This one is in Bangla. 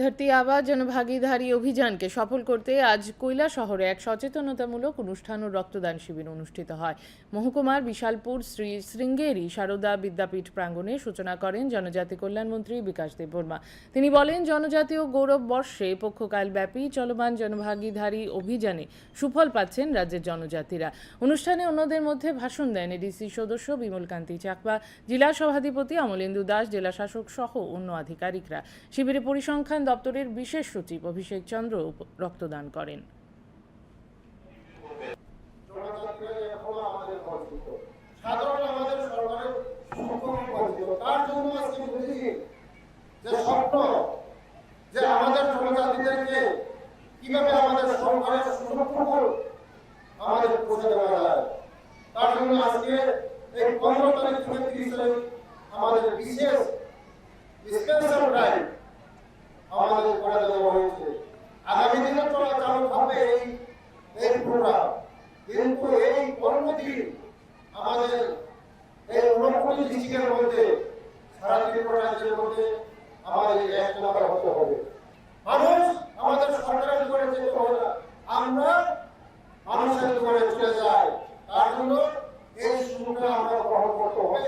ধরতি আবা জনভাগিদারি অভিযানকে সফল করতে আজ কৈলা শহরে এক সচেতনতামূলক অনুষ্ঠান ও রক্তদান শিবির অনুষ্ঠিত হয়। মহকুমার বিশালপুর শ্রী শৃঙ্গেরি সারদা বিদ্যাপীঠ প্রাঙ্গণে সূচনা করেন জনজাতি কল্যাণমন্ত্রী বিকাশ দেববর্মা। তিনি বলেন জনজাতীয় গৌরব বর্ষে পক্ষকালব্যাপী চলমান জনভাগিদারি অভিযানে সুফল পাচ্ছেন রাজ্যের জনজাতিরা। অনুষ্ঠানে অন্যদের মধ্যে ভাষণ দেন এডিসি সদস্য বিমল কান্তি চাকমা, জেলা সভাধিপতি অমলেন্দু দাস, জেলা শাসক সহ অন্য আধিকারিকরা। শিবিরে পরিসংখ্যান দপ্তরের বিশেষ সচিব অভিষেক চন্দ্র রক্তদান করেন। আমাদের বিশেষ স্পেশাল ড্রাইভ আমাদের করে দেওয়া হয়েছে আগামী দিনে তো চালু থাকবে এই এই প্রোগ্রাম কিন্তু এই কর্মদিন আমাদের এই ঊনকোটি ডিস্ট্রিক্টের মধ্যে, সারা ত্রিপুরা রাজ্যের মধ্যে আমাদের এক নাম্বার হতে হবে। মানুষ আমাদের সরকারের করে যেতে হবে না, আমরা মানুষের করে চলে যাই। তার জন্য এই সুযোগটা আমরা গ্রহণ করতে হবে।